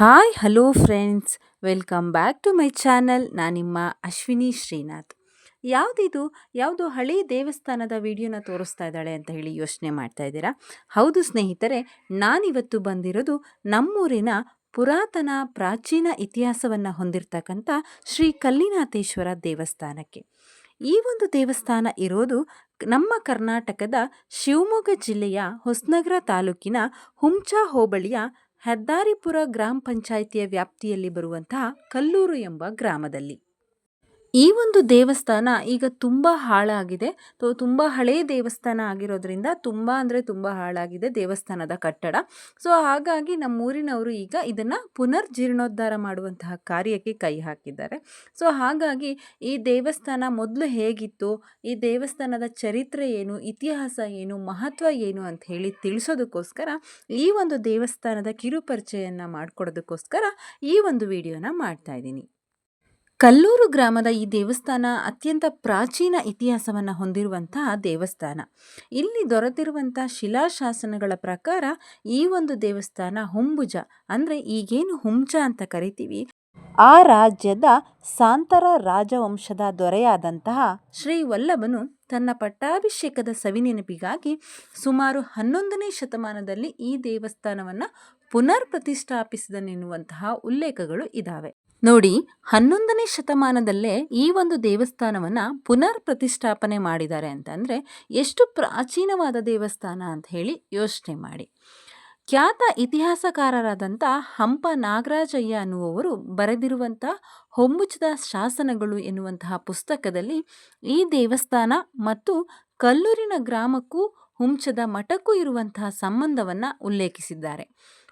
Hi, hello friends. Welcome back to my channel. ನಿಮ್ಮ ಅಶ್ವಿನಿ ಶ್ರೀನಾಥ್. ಯಾವುದಿದು? ಯಾವುದೋ ಹಳೆ ದೇವಸ್ಥಾನದ ವಿಡಿಯೋನ ತೋರಿಸ್ತಾ ಇದ್ದಾಳೆ ಅಂತ ಹೇಳಿ ಯೋಚನೆ ಮಾಡ್ತಾ ಇದ್ದೀರಾ? ಹೌದು ಸ್ನೇಹಿತರೆ, ನಾನಿವತ್ತು ಬಂದಿರೋದು ನಮ್ಮೂರಿನ ಪುರಾತನ ಪ್ರಾಚೀನ ಇತಿಹಾಸವನ್ನು ಹೊಂದಿರತಕ್ಕಂಥ ಶ್ರೀ ಕಲ್ಲಿನಾಥೇಶ್ವರ ದೇವಸ್ಥಾನಕ್ಕೆ. ಈ ಒಂದು ದೇವಸ್ಥಾನ ಇರೋದು ನಮ್ಮ ಕರ್ನಾಟಕದ ಶಿವಮೊಗ್ಗ ಜಿಲ್ಲೆಯ ಹೊಸನಗರ ತಾಲೂಕಿನ ಹುಂಚಾ ಹೋಬಳಿಯ ಹೆದ್ದಾರಿಪುರ ಗ್ರಾಮ ಪಂಚಾಯಿತಿಯ ವ್ಯಾಪ್ತಿಯಲ್ಲಿ ಬರುವಂತಹ ಕಲ್ಲೂರು ಎಂಬ ಗ್ರಾಮದಲ್ಲಿ. ಈ ಒಂದು ದೇವಸ್ಥಾನ ಈಗ ತುಂಬ ಹಾಳಾಗಿದೆ. ತುಂಬ ಹಳೇ ದೇವಸ್ಥಾನ ಆಗಿರೋದ್ರಿಂದ ತುಂಬ ಅಂದರೆ ತುಂಬ ಹಾಳಾಗಿದೆ ದೇವಸ್ಥಾನದ ಕಟ್ಟಡ. ಸೊ, ಹಾಗಾಗಿ ನಮ್ಮೂರಿನವರು ಈಗ ಇದನ್ನು ಪುನರ್ ಜೀರ್ಣೋದ್ಧಾರ ಮಾಡುವಂತಹ ಕಾರ್ಯಕ್ಕೆ ಕೈ ಹಾಕಿದ್ದಾರೆ. ಸೊ, ಹಾಗಾಗಿ ಈ ದೇವಸ್ಥಾನ ಮೊದಲು ಹೇಗಿತ್ತು, ಈ ದೇವಸ್ಥಾನದ ಚರಿತ್ರೆ ಏನು, ಇತಿಹಾಸ ಏನು, ಮಹತ್ವ ಏನು ಅಂತ ಹೇಳಿ ತಿಳಿಸೋದಕ್ಕೋಸ್ಕರ ಈ ಒಂದು ದೇವಸ್ಥಾನದ ಕಿರುಪರಿಚಯನ್ನು ಮಾಡಿಕೊಡೋದಕ್ಕೋಸ್ಕರ ಈ ಒಂದು ವಿಡಿಯೋನ ಮಾಡ್ತಾ ಇದ್ದೀನಿ. ಕಲ್ಲೂರು ಗ್ರಾಮದ ಈ ದೇವಸ್ಥಾನ ಅತ್ಯಂತ ಪ್ರಾಚೀನ ಇತಿಹಾಸವನ್ನು ಹೊಂದಿರುವಂತಹ ದೇವಸ್ಥಾನ. ಇಲ್ಲಿ ದೊರೆತಿರುವಂಥ ಶಿಲಾಶಾಸನಗಳ ಪ್ರಕಾರ ಈ ಒಂದು ದೇವಸ್ಥಾನ ಹುಂಬುಜ, ಅಂದರೆ ಈಗೇನು ಹುಂಜ ಅಂತ ಕರಿತೀವಿ. ಆ ರಾಜ್ಯದ ಸಾಂತರ ರಾಜವಂಶದ ದೊರೆಯಾದಂತಹ ಶ್ರೀ ವಲ್ಲಭನು ತನ್ನ ಪಟ್ಟಾಭಿಷೇಕದ ಸವಿನೆನಪಿಗಾಗಿ ಸುಮಾರು ಹನ್ನೊಂದನೇ ಶತಮಾನದಲ್ಲಿ ಈ ದೇವಸ್ಥಾನವನ್ನು ಪುನರ್ ಪ್ರತಿಷ್ಠಾಪಿಸಿದನೆನ್ನುವಂತಹ ಉಲ್ಲೇಖಗಳು ಇದ್ದಾವೆ ನೋಡಿ, ಹನ್ನೊಂದನೇ ಶತಮಾನದಲ್ಲೇ ಈ ಒಂದು ದೇವಸ್ಥಾನವನ್ನು ಪುನರ್ ಪ್ರತಿಷ್ಠಾಪನೆ ಮಾಡಿದ್ದಾರೆ ಅಂತಂದರೆ, ಎಷ್ಟು ಪ್ರಾಚೀನವಾದ ದೇವಸ್ಥಾನ ಅಂತ ಹೇಳಿ ಯೋಚನೆ ಮಾಡಿ. ಖ್ಯಾತ ಇತಿಹಾಸಕಾರರಾದಂಥ ಹಂಪ ನಾಗರಾಜಯ್ಯ ಅನ್ನುವವರು ಬರೆದಿರುವಂಥ ಹೊಂಬುಚದ ಶಾಸನಗಳು ಎನ್ನುವಂತಹ ಪುಸ್ತಕದಲ್ಲಿ ಈ ದೇವಸ್ಥಾನ ಮತ್ತು ಕಲ್ಲೂರಿನ ಗ್ರಾಮಕ್ಕೂ ಹುಂಚದ ಮಠಕ್ಕೂ ಇರುವಂತಹ ಸಂಬಂಧವನ್ನು ಉಲ್ಲೇಖಿಸಿದ್ದಾರೆ.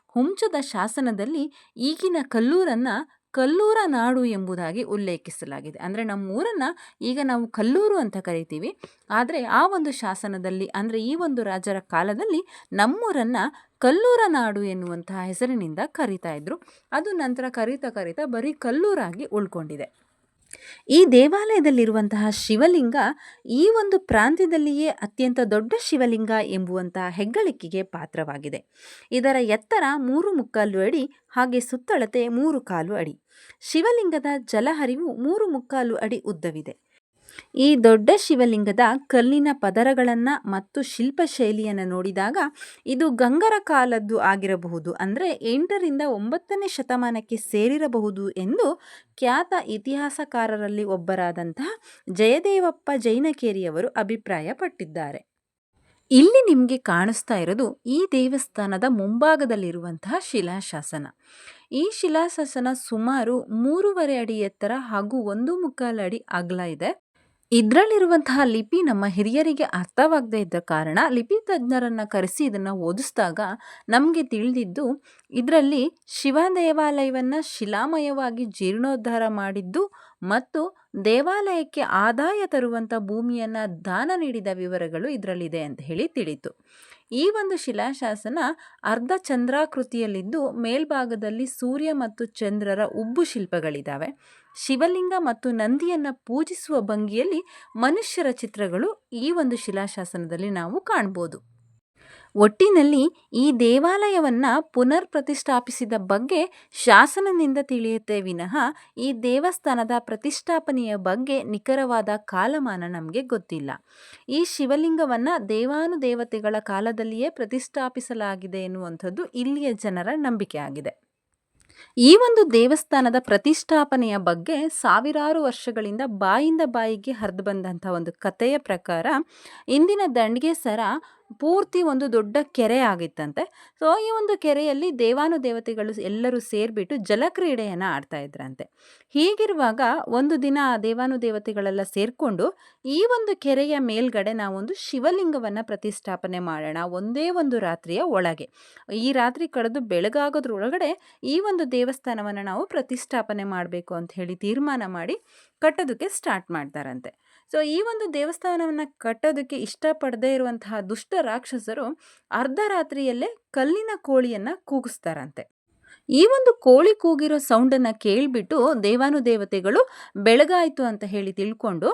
ಹುಂಚದ ಶಾಸನದಲ್ಲಿ ಈಗಿನ ಕಲ್ಲೂರನ್ನು ಕಲ್ಲೂರ ನಾಡು ಎಂಬುದಾಗಿ ಉಲ್ಲೇಖಿಸಲಾಗಿದೆ. ಅಂದರೆ ನಮ್ಮೂರನ್ನು ಈಗ ನಾವು ಕಲ್ಲೂರು ಅಂತ ಕರಿತೀವಿ. ಆದರೆ ಆ ಒಂದು ಶಾಸನದಲ್ಲಿ, ಅಂದರೆ ಈ ಒಂದು ರಾಜರ ಕಾಲದಲ್ಲಿ ನಮ್ಮೂರನ್ನು ಕಲ್ಲೂರ ನಾಡು ಎನ್ನುವಂತಹ ಹೆಸರಿನಿಂದ ಕರಿತಾ ಇದ್ರು. ಅದು ನಂತರ ಕರಿತಾ ಕರಿತಾ ಬರೀ ಕಲ್ಲೂರಾಗಿ ಉಳ್ಕೊಂಡಿದೆ. ಈ ದೇವಾಲಯದಲ್ಲಿರುವಂತಹ ಶಿವಲಿಂಗ ಈ ಒಂದು ಪ್ರಾಂತ್ಯದಲ್ಲಿಯೇ ಅತ್ಯಂತ ದೊಡ್ಡ ಶಿವಲಿಂಗ ಎಂಬುವಂತಹ ಹೆಗ್ಗಳಿಕೆಗೆ ಪಾತ್ರವಾಗಿದೆ. ಇದರ ಎತ್ತರ ಮೂರು ಮುಕ್ಕಾಲು ಅಡಿ ಹಾಗೆ ಸುತ್ತಳತೆ ಮೂರು ಕಾಲು ಅಡಿ. ಶಿವಲಿಂಗದ ಜಲಹರಿವು ಮೂರು ಮುಕ್ಕಾಲು ಅಡಿ ಉದ್ದವಿದೆ. ಈ ದೊಡ್ಡ ಶಿವಲಿಂಗದ ಕಲ್ಲಿನ ಪದರಗಳನ್ನು ಮತ್ತು ಶಿಲ್ಪಶೈಲಿಯನ್ನು ನೋಡಿದಾಗ ಇದು ಗಂಗರ ಕಾಲದ್ದು ಆಗಿರಬಹುದು. ಅಂದರೆ ಎಂಟರಿಂದ ಒಂಬತ್ತನೇ ಶತಮಾನಕ್ಕೆ ಸೇರಿರಬಹುದು ಎಂದು ಖ್ಯಾತ ಇತಿಹಾಸಕಾರರಲ್ಲಿ ಒಬ್ಬರಾದಂತಹ ಜಯದೇವಪ್ಪ ಜೈನಕೇರಿಯವರು ಅಭಿಪ್ರಾಯಪಟ್ಟಿದ್ದಾರೆ. ಇಲ್ಲಿ ನಿಮಗೆ ಕಾಣಿಸ್ತಾ ಇರೋದು ಈ ದೇವಸ್ಥಾನದ ಮುಂಭಾಗದಲ್ಲಿರುವಂತಹ ಶಿಲಾಶಾಸನ. ಈ ಶಿಲಾಶಾಸನ ಸುಮಾರು ಮೂರುವರೆ ಅಡಿ ಎತ್ತರ ಹಾಗೂ ಒಂದು ಮುಕ್ಕಾಲು ಅಡಿ ಅಗಲ ಇದೆ. ಇದರಲ್ಲಿರುವಂತಹ ಲಿಪಿ ನಮ್ಮ ಹಿರಿಯರಿಗೆ ಅರ್ಥವಾಗದೇ ಇದ್ದ ಕಾರಣ ಲಿಪಿ ತಜ್ಞರನ್ನು ಕರೆಸಿ ಇದನ್ನು ಓದಿಸಿದಾಗ ನಮಗೆ ತಿಳಿದಿದ್ದು, ಇದರಲ್ಲಿ ಶಿವ ದೇವಾಲಯವನ್ನು ಶಿಲಾಮಯವಾಗಿ ಜೀರ್ಣೋದ್ಧಾರ ಮಾಡಿದ್ದು ಮತ್ತು ದೇವಾಲಯಕ್ಕೆ ಆದಾಯ ತರುವಂಥ ಭೂಮಿಯನ್ನು ದಾನ ನೀಡಿದ ವಿವರಗಳು ಇದರಲ್ಲಿದೆ ಅಂತ ಹೇಳಿ ತಿಳಿತು. ಈ ಒಂದು ಶಿಲಾಶಾಸನ ಅರ್ಧ ಚಂದ್ರಾಕೃತಿಯಲ್ಲಿದ್ದು ಮೇಲ್ಭಾಗದಲ್ಲಿ ಸೂರ್ಯ ಮತ್ತು ಚಂದ್ರರ ಉಬ್ಬು ಶಿಲ್ಪಗಳಿದ್ದಾವೆ ಶಿವಲಿಂಗ ಮತ್ತು ನಂದಿಯನ್ನು ಪೂಜಿಸುವ ಭಂಗಿಯಲ್ಲಿ ಮನುಷ್ಯರ ಚಿತ್ರಗಳು ಈ ಒಂದು ಶಿಲಾಶಾಸನದಲ್ಲಿ ನಾವು ಕಾಣ್ಬೋದು. ಒಟ್ಟಿನಲ್ಲಿ ಈ ದೇವಾಲಯವನ್ನು ಪುನರ್ ಪ್ರತಿಷ್ಠಾಪಿಸಿದ ಬಗ್ಗೆ ಶಾಸನದಿಂದ ತಿಳಿಯುತ್ತೆ ವಿನಃ ಈ ದೇವಸ್ಥಾನದ ಪ್ರತಿಷ್ಠಾಪನೆಯ ಬಗ್ಗೆ ನಿಖರವಾದ ಕಾಲಮಾನ ನಮಗೆ ಗೊತ್ತಿಲ್ಲ. ಈ ಶಿವಲಿಂಗವನ್ನು ದೇವಾನುದೇವತೆಗಳ ಕಾಲದಲ್ಲಿಯೇ ಪ್ರತಿಷ್ಠಾಪಿಸಲಾಗಿದೆ ಎನ್ನುವಂಥದ್ದು ಇಲ್ಲಿಯ ಜನರ ನಂಬಿಕೆ ಆಗಿದೆ. ಈ ಒಂದು ದೇವಸ್ಥಾನದ ಪ್ರತಿಷ್ಠಾಪನೆಯ ಬಗ್ಗೆ ಸಾವಿರಾರು ವರ್ಷಗಳಿಂದ ಬಾಯಿಂದ ಬಾಯಿಗೆ ಹರಿದು ಬಂದಂಥ ಒಂದು ಕಥೆಯ ಪ್ರಕಾರ ಇಂದಿನ ದಂಡಿಗೆ ಸರ ಪೂರ್ತಿ ಒಂದು ದೊಡ್ಡ ಕೆರೆ ಆಗಿತ್ತಂತೆ. ಸೊ, ಈ ಒಂದು ಕೆರೆಯಲ್ಲಿ ದೇವಾನುದೇವತೆಗಳು ಎಲ್ಲರೂ ಸೇರಿಬಿಟ್ಟು ಜಲಕ್ರೀಡೆಯನ್ನು ಆಡ್ತಾ ಇದ್ರಂತೆ. ಹೀಗಿರುವಾಗ ಒಂದು ದಿನ ಆ ದೇವಾನುದೇವತೆಗಳೆಲ್ಲ ಸೇರಿಕೊಂಡು ಈ ಒಂದು ಕೆರೆಯ ಮೇಲ್ಗಡೆ ನಾವೊಂದು ಶಿವಲಿಂಗವನ್ನು ಪ್ರತಿಷ್ಠಾಪನೆ ಮಾಡೋಣ, ಒಂದೇ ಒಂದು ರಾತ್ರಿಯ ಒಳಗೆ. ಈ ರಾತ್ರಿ ಕಳೆದು ಬೆಳಗಾಗೋದ್ರೊಳಗಡೆ ಈ ಒಂದು ದೇವಸ್ಥಾನವನ್ನು ನಾವು ಪ್ರತಿಷ್ಠಾಪನೆ ಮಾಡಬೇಕು ಅಂತ ಹೇಳಿ ತೀರ್ಮಾನ ಮಾಡಿ ಕಟ್ಟೋದಕ್ಕೆ ಸ್ಟಾರ್ಟ್ ಮಾಡ್ತಾರಂತೆ. ಸೊ ಈ ಒಂದು ದೇವಸ್ಥಾನವನ್ನು ಕಟ್ಟೋದಕ್ಕೆ ಇಷ್ಟಪಡದೇ ಇರುವಂತಹ ದುಷ್ಟ ರಾಕ್ಷಸರು ಅರ್ಧ ರಾತ್ರಿಯಲ್ಲೇ ಕಲ್ಲಿನ ಕೋಳಿಯನ್ನು ಕೂಗಿಸ್ತಾರಂತೆ. ಈ ಒಂದು ಕೋಳಿ ಕೂಗಿರೋ ಸೌಂಡನ್ನು ಕೇಳಿಬಿಟ್ಟು ದೇವಾನುದೇವತೆಗಳು ಬೆಳಗಾಯಿತು ಅಂತ ಹೇಳಿ ತಿಳ್ಕೊಂಡು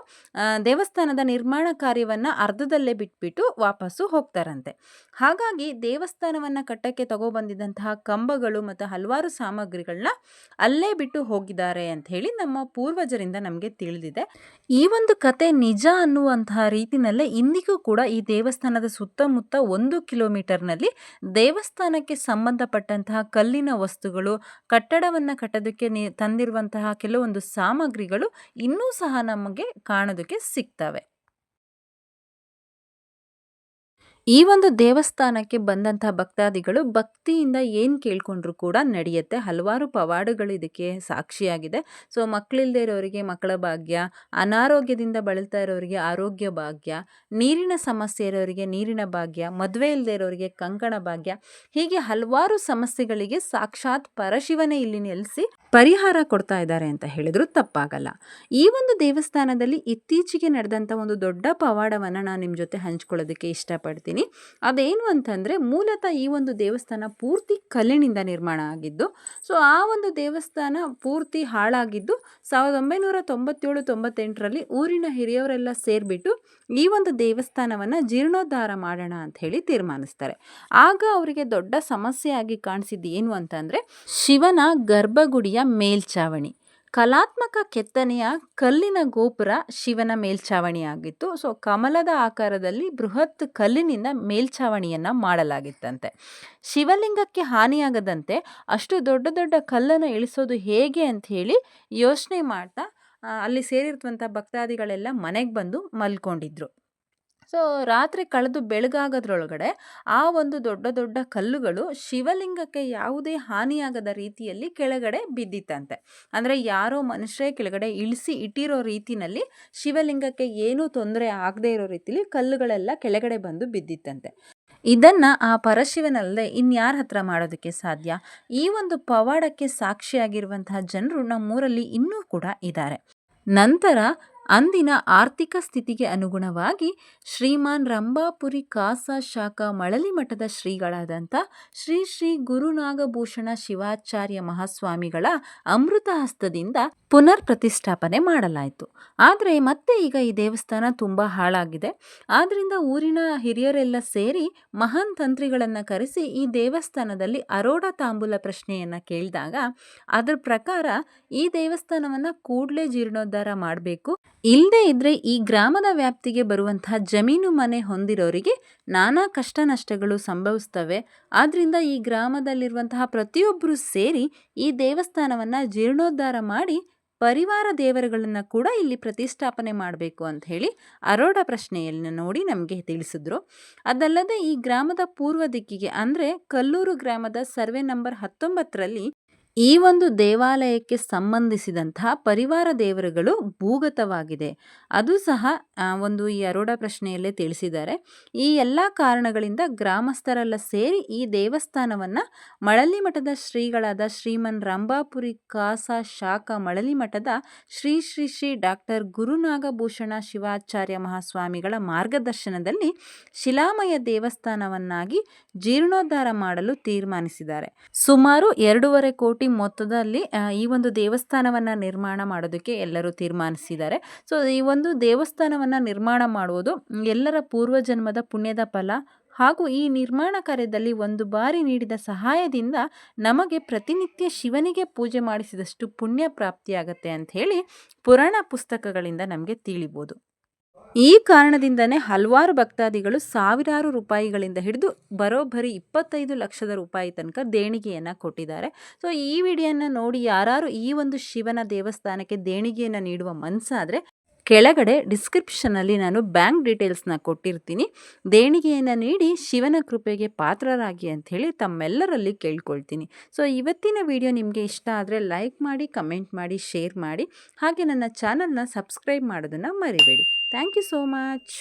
ದೇವಸ್ಥಾನದ ನಿರ್ಮಾಣ ಕಾರ್ಯವನ್ನು ಅರ್ಧದಲ್ಲೇ ಬಿಟ್ಬಿಟ್ಟು ವಾಪಸ್ಸು ಹೋಗ್ತಾರಂತೆ. ಹಾಗಾಗಿ ದೇವಸ್ಥಾನವನ್ನು ಕಟ್ಟಕ್ಕೆ ತಗೊಬಂದಿದ್ದಂತಹ ಕಂಬಗಳು ಮತ್ತು ಹಲವಾರು ಸಾಮಗ್ರಿಗಳನ್ನ ಅಲ್ಲೇ ಬಿಟ್ಟು ಹೋಗಿದ್ದಾರೆ ಅಂತ ಹೇಳಿ ನಮ್ಮ ಪೂರ್ವಜರಿಂದ ನಮಗೆ ತಿಳಿದಿದೆ. ಈ ಒಂದು ಕತೆ ನಿಜ ಅನ್ನುವಂತಹ ರೀತಿಯಲ್ಲೇ ಇಂದಿಗೂ ಕೂಡ ಈ ದೇವಸ್ಥಾನದ ಸುತ್ತಮುತ್ತ ಒಂದು ಕಿಲೋಮೀಟರ್ನಲ್ಲಿ ದೇವಸ್ಥಾನಕ್ಕೆ ಸಂಬಂಧಪಟ್ಟಂತಹ ಕಲ್ಲಿನ ವಸ್ತುಗಳು ಕಟ್ಟಡವನ್ನು ಕಟ್ಟೋದಕ್ಕೆ ನಿ ತಂದಿರುವಂತಹ ಕೆಲವೊಂದು ಸಾಮಗ್ರಿಗಳು ಇನ್ನೂ ಸಹ ನಮಗೆ ಕಾಣೋದಕ್ಕೆ ಸಿಗ್ತವೆ. ಈ ಒಂದು ದೇವಸ್ಥಾನಕ್ಕೆ ಬಂದಂತಹ ಭಕ್ತಾದಿಗಳು ಭಕ್ತಿಯಿಂದ ಏನು ಕೇಳ್ಕೊಂಡ್ರು ಕೂಡ ನಡೆಯುತ್ತೆ. ಹಲವಾರು ಪವಾಡಗಳು ಇದಕ್ಕೆ ಸಾಕ್ಷಿಯಾಗಿದೆ. ಸೊ ಮಕ್ಕಳಿಲ್ಲದೆ ಇರೋರಿಗೆ ಮಕ್ಕಳ ಭಾಗ್ಯ, ಅನಾರೋಗ್ಯದಿಂದ ಬಳಲ್ತಾ ಇರೋರಿಗೆ ಆರೋಗ್ಯ ಭಾಗ್ಯ, ನೀರಿನ ಸಮಸ್ಯೆ ಇರೋರಿಗೆ ನೀರಿನ ಭಾಗ್ಯ, ಮದುವೆ ಇಲ್ಲದೆ ಇರೋರಿಗೆ ಕಂಕಣ ಭಾಗ್ಯ, ಹೀಗೆ ಹಲವಾರು ಸಮಸ್ಯೆಗಳಿಗೆ ಸಾಕ್ಷಾತ್ ಪರಶಿವನೇ ಇಲ್ಲಿ ನೆಲೆಸಿ ಪರಿಹಾರ ಕೊಡ್ತಾ ಇದ್ದಾರೆ ಅಂತ ಹೇಳಿದ್ರು ತಪ್ಪಾಗಲ್ಲ. ಈ ಒಂದು ದೇವಸ್ಥಾನದಲ್ಲಿ ಇತ್ತೀಚೆಗೆ ನಡೆದಂಥ ಒಂದು ದೊಡ್ಡ ಪವಾಡವನ್ನು ನಾನು ನಿಮ್ಮ ಜೊತೆ ಹಂಚ್ಕೊಳ್ಳೋದಕ್ಕೆ ಇಷ್ಟಪಡ್ತೀನಿ. ಅದೇನು ಅಂತಂದರೆ ಮೂಲತಃ ಈ ಒಂದು ದೇವಸ್ಥಾನ ಪೂರ್ತಿ ಕಲ್ಲಿನಿಂದ ನಿರ್ಮಾಣ ಆಗಿದ್ದು, ಸೊ ಆ ಒಂದು ದೇವಸ್ಥಾನ ಪೂರ್ತಿ ಹಾಳಾಗಿದ್ದು, ಸಾವಿರದ ಒಂಬೈನೂರ ತೊಂಬತ್ತೇಳು ತೊಂಬತ್ತೆಂಟರಲ್ಲಿ ಊರಿನ ಹಿರಿಯವರೆಲ್ಲ ಸೇರಿಬಿಟ್ಟು ಈ ಒಂದು ದೇವಸ್ಥಾನವನ್ನು ಜೀರ್ಣೋದ್ಧಾರ ಮಾಡೋಣ ಅಂತ ಹೇಳಿ ತೀರ್ಮಾನಿಸ್ತಾರೆ. ಆಗ ಅವರಿಗೆ ದೊಡ್ಡ ಸಮಸ್ಯೆಯಾಗಿ ಕಾಣಿಸಿದ್ದು ಏನು ಅಂತಂದರೆ ಶಿವನ ಗರ್ಭಗುಡಿಯ ಮೇಲ್ಛಾವಣಿ ಕಲಾತ್ಮಕ ಕೆತ್ತನೆಯ ಕಲ್ಲಿನ ಗೋಪುರ ಶಿವನ ಮೇಲ್ಛಾವಣಿಯಾಗಿತ್ತು. ಸೊ ಕಮಲದ ಆಕಾರದಲ್ಲಿ ಬೃಹತ್ ಕಲ್ಲಿನಿಂದ ಮೇಲ್ಛಾವಣಿಯನ್ನು ಮಾಡಲಾಗಿತ್ತಂತೆ. ಶಿವಲಿಂಗಕ್ಕೆ ಹಾನಿಯಾಗದಂತೆ ಅಷ್ಟು ದೊಡ್ಡ ದೊಡ್ಡ ಕಲ್ಲನ್ನು ಇಳಿಸೋದು ಹೇಗೆ ಅಂತ ಹೇಳಿ ಯೋಚನೆ ಮಾಡ್ತಾ ಅಲ್ಲಿ ಸೇರಿರುವಂಥ ಭಕ್ತಾದಿಗಳೆಲ್ಲ ಮನೆಗೆ ಬಂದು ಮಲ್ಕೊಂಡಿದ್ರು. ಸೊ ರಾತ್ರಿ ಕಳೆದು ಬೆಳಗಾಗೋದ್ರೊಳಗಡೆ ಆ ಒಂದು ದೊಡ್ಡ ದೊಡ್ಡ ಕಲ್ಲುಗಳು ಶಿವಲಿಂಗಕ್ಕೆ ಯಾವುದೇ ಹಾನಿಯಾಗದ ರೀತಿಯಲ್ಲಿ ಕೆಳಗಡೆ ಬಿದ್ದಿತ್ತಂತೆ. ಅಂದರೆ ಯಾರೋ ಮನುಷ್ಯರೇ ಕೆಳಗಡೆ ಇಳಿಸಿ ಇಟ್ಟಿರೋ ರೀತಿನಲ್ಲಿ ಶಿವಲಿಂಗಕ್ಕೆ ಏನೂ ತೊಂದರೆ ಆಗದೇ ಇರೋ ರೀತಿಯಲ್ಲಿ ಕಲ್ಲುಗಳೆಲ್ಲ ಕೆಳಗಡೆ ಬಂದು ಬಿದ್ದಿತ್ತಂತೆ. ಇದನ್ನ ಆ ಪರಶಿವನಲ್ಲದೆ ಇನ್ಯಾರ ಹತ್ರ ಮಾಡೋದಕ್ಕೆ ಸಾಧ್ಯ? ಈ ಒಂದು ಪವಾಡಕ್ಕೆ ಸಾಕ್ಷಿಯಾಗಿರುವಂತಹ ಜನರು ನಮ್ಮೂರಲ್ಲಿ ಇನ್ನೂ ಕೂಡ ಇದ್ದಾರೆ. ನಂತರ ಅಂದಿನ ಆರ್ಥಿಕ ಸ್ಥಿತಿಗೆ ಅನುಗುಣವಾಗಿ ಶ್ರೀಮಾನ್ ರಂಭಾಪುರಿ ಕಾಸ ಶಾಖಾ ಮಳಲಿ ಮಠದ ಶ್ರೀಗಳಾದಂಥ ಶ್ರೀ ಶ್ರೀ ಗುರುನಾಗಭೂಷಣ ಶಿವಾಚಾರ್ಯ ಮಹಾಸ್ವಾಮಿಗಳ ಅಮೃತ ಹಸ್ತದಿಂದ ಪುನರ್ ಪ್ರತಿಷ್ಠಾಪನೆ ಮಾಡಲಾಯಿತು. ಆದರೆ ಮತ್ತೆ ಈಗ ಈ ದೇವಸ್ಥಾನ ತುಂಬ ಹಾಳಾಗಿದೆ. ಆದ್ದರಿಂದ ಊರಿನ ಹಿರಿಯರೆಲ್ಲ ಸೇರಿ ಮಹಾನ್ ತಂತ್ರಿಗಳನ್ನು ಕರೆಸಿ ಈ ದೇವಸ್ಥಾನದಲ್ಲಿ ಅರೋಡ ತಾಂಬೂಲ ಪ್ರಶ್ನೆಯನ್ನು ಕೇಳಿದಾಗ ಅದರ ಪ್ರಕಾರ ಈ ದೇವಸ್ಥಾನವನ್ನು ಕೂಡಲೇ ಜೀರ್ಣೋದ್ಧಾರ ಮಾಡಬೇಕು. ಇಲ್ಲದೇ ಇದ್ದರೆ ಈ ಗ್ರಾಮದ ವ್ಯಾಪ್ತಿಗೆ ಬರುವಂತಹ ಜಮೀನು ಮನೆ ಹೊಂದಿರೋರಿಗೆ ನಾನಾ ಕಷ್ಟ ನಷ್ಟಗಳು ಸಂಭವಿಸ್ತವೆ. ಆದ್ದರಿಂದ ಈ ಗ್ರಾಮದಲ್ಲಿರುವಂತಹ ಪ್ರತಿಯೊಬ್ಬರು ಸೇರಿ ಈ ದೇವಸ್ಥಾನವನ್ನು ಜೀರ್ಣೋದ್ಧಾರ ಮಾಡಿ ಪರಿವಾರ ದೇವರುಗಳನ್ನು ಕೂಡ ಇಲ್ಲಿ ಪ್ರತಿಷ್ಠಾಪನೆ ಮಾಡಬೇಕು ಅಂತ ಹೇಳಿ ಅರೋಡ ಪ್ರಶ್ನೆಯನ್ನು ನೋಡಿ ನಮಗೆ ತಿಳಿಸಿದ್ರು. ಅದಲ್ಲದೆ ಈ ಗ್ರಾಮದ ಪೂರ್ವ ದಿಕ್ಕಿಗೆ ಅಂದರೆ ಕಲ್ಲೂರು ಗ್ರಾಮದ ಸರ್ವೆ ನಂಬರ್ ಹತ್ತೊಂಬತ್ತರಲ್ಲಿ ಈ ಒಂದು ದೇವಾಲಯಕ್ಕೆ ಸಂಬಂಧಿಸಿದಂತಹ ಪರಿವಾರ ದೇವರುಗಳು ಭೂಗತವಾಗಿದೆ. ಅದು ಸಹ ಒಂದು ಈ ಅರೋಡ ಪ್ರಶ್ನೆಯಲ್ಲೇ ತಿಳಿಸಿದ್ದಾರೆ. ಈ ಎಲ್ಲ ಕಾರಣಗಳಿಂದ ಗ್ರಾಮಸ್ಥರೆಲ್ಲ ಸೇರಿ ಈ ದೇವಸ್ಥಾನವನ್ನು ಮಳಲಿ ಮಠದ ಶ್ರೀಗಳಾದ ಶ್ರೀಮನ್ ರಂಭಾಪುರಿ ಕಾಸ ಶಾಖ ಮಳಲಿ ಮಠದ ಶ್ರೀ ಶ್ರೀ ಶ್ರೀ ಡಾಕ್ಟರ್ ಗುರುನಾಗಭೂಷಣ ಶಿವಾಚಾರ್ಯ ಮಹಾಸ್ವಾಮಿಗಳ ಮಾರ್ಗದರ್ಶನದಲ್ಲಿ ಶಿಲಾಮಯ ದೇವಸ್ಥಾನವನ್ನಾಗಿ ಜೀರ್ಣೋದ್ಧಾರ ಮಾಡಲು ತೀರ್ಮಾನಿಸಿದ್ದಾರೆ. ಸುಮಾರು ಎರಡೂವರೆ ಕೋಟಿ ಮೊತ್ತದಲ್ಲಿ ಈ ಒಂದು ದೇವಸ್ಥಾನವನ್ನು ನಿರ್ಮಾಣ ಮಾಡೋದಕ್ಕೆ ಎಲ್ಲರೂ ತೀರ್ಮಾನಿಸಿದ್ದಾರೆ. ಸೊ ಈ ಒಂದು ದೇವಸ್ಥಾನವನ್ನು ನಿರ್ಮಾಣ ಮಾಡುವುದು ಎಲ್ಲರ ಪೂರ್ವಜನ್ಮದ ಪುಣ್ಯದ ಫಲ ಹಾಗೂ ಈ ನಿರ್ಮಾಣ ಕಾರ್ಯದಲ್ಲಿ ಒಂದು ಬಾರಿ ನೀಡಿದ ಸಹಾಯದಿಂದ ನಮಗೆ ಪ್ರತಿನಿತ್ಯ ಶಿವನಿಗೆ ಪೂಜೆ ಮಾಡಿಸಿದಷ್ಟು ಪುಣ್ಯ ಪ್ರಾಪ್ತಿಯಾಗತ್ತೆ ಅಂತ ಹೇಳಿ ಪುರಾಣ ಪುಸ್ತಕಗಳಿಂದ ನಮಗೆ ತಿಳಿಬೋದು. ಈ ಕಾರಣದಿಂದನೇ ಹಲವಾರು ಭಕ್ತಾದಿಗಳು ಸಾವಿರಾರು ರೂಪಾಯಿಗಳಿಂದ ಹಿಡಿದು ಬರೋಬ್ಬರಿ ಇಪ್ಪತ್ತೈದು ಲಕ್ಷದ ರೂಪಾಯಿ ತನಕ ದೇಣಿಗೆಯನ್ನು ಕೊಟ್ಟಿದ್ದಾರೆ. ಸೊ ಈ ವಿಡಿಯೋನ ನೋಡಿ ಯಾರು ಈ ಒಂದು ಶಿವನ ದೇವಸ್ಥಾನಕ್ಕೆ ದೇಣಿಗೆಯನ್ನು ನೀಡುವ ಮನಸ್ಸಾದರೆ ಕೆಳಗಡೆ ಡಿಸ್ಕ್ರಿಪ್ಷನಲ್ಲಿ ನಾನು ಬ್ಯಾಂಕ್ ಡೀಟೇಲ್ಸ್ನ ಕೊಟ್ಟಿರ್ತೀನಿ. ದೇಣಿಗೆಯನ್ನು ನೀಡಿ ಶಿವನ ಕೃಪೆಗೆ ಪಾತ್ರರಾಗಿ ಅಂಥೇಳಿ ತಮ್ಮೆಲ್ಲರಲ್ಲಿ ಕೇಳ್ಕೊಳ್ತೀನಿ. ಸೊ ಇವತ್ತಿನ ವಿಡಿಯೋ ನಿಮಗೆ ಇಷ್ಟ ಆದರೆ ಲೈಕ್ ಮಾಡಿ ಕಮೆಂಟ್ ಮಾಡಿ ಶೇರ್ ಮಾಡಿ, ಹಾಗೆ ನನ್ನ ಚಾನಲ್ನ ಸಬ್ಸ್ಕ್ರೈಬ್ ಮಾಡೋದನ್ನು ಮರಿಬೇಡಿ. Thank you so much